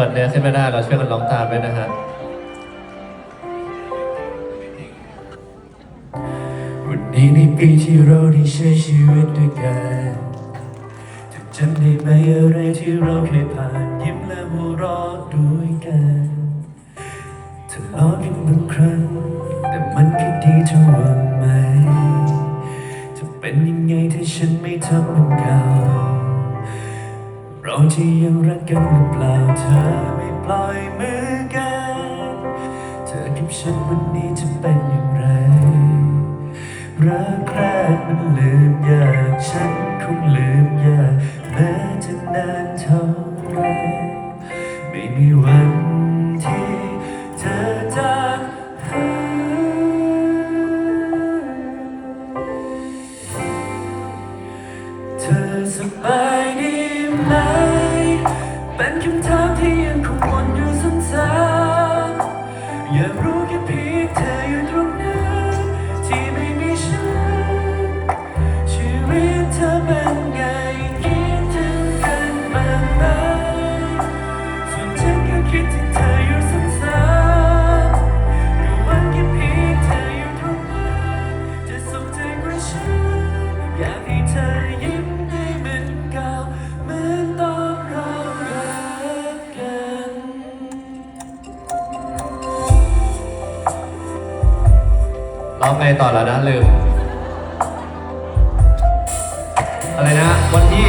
เปิดเนื้อขึ้นมาได้เราช่วยกันร้องตามไปนะฮะวันนี้ในปีที่เราได้ใช้ชีวิตด้วยกันเธอจำได้ไหมอะไรที่เราเคยผ่านยิ้มและหัวเราะด้วยกันทะเลาะกันบางครั้ง แต่มันก็ดีเท่าวันไหมจะเป็นยังไงถ้าฉันไม่ทำเหมืนเก่า อนที่ยังรักกันหรือเปล่าเธอไม่ปล่อยมือกัน เธอกับฉันวันนี้จะเป็นอย่างไร รักแรกมันลืมยากฉันคงลืมยากแม้จะนานเท่าไรไม่มีวันที่เธอจะหาเธอสบาย ร้อไงต่อแล้วนะลืม อะไรนะ วันที่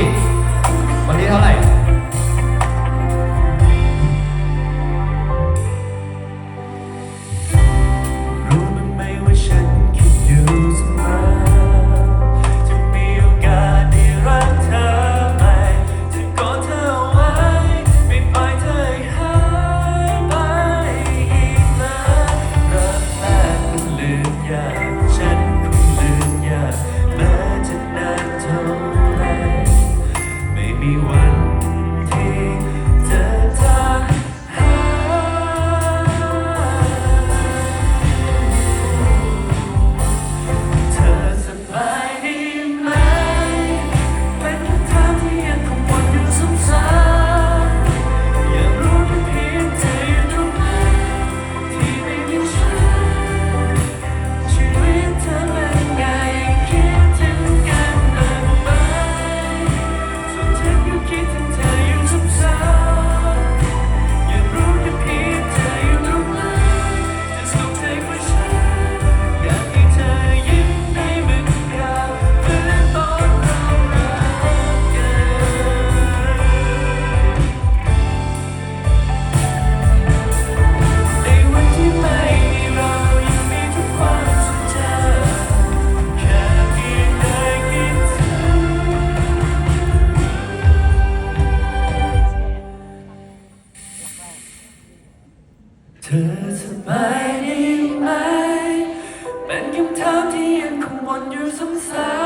ธอสบายดีไหม เป็นคำถามที่ยังคงวนอยู่สงสัย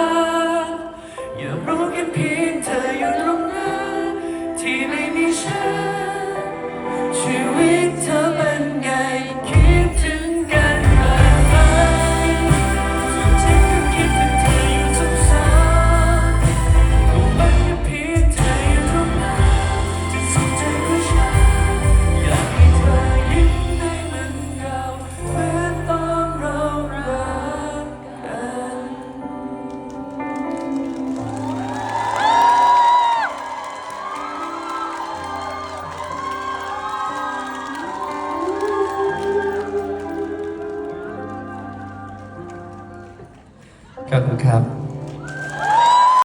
ขอบคุณครับ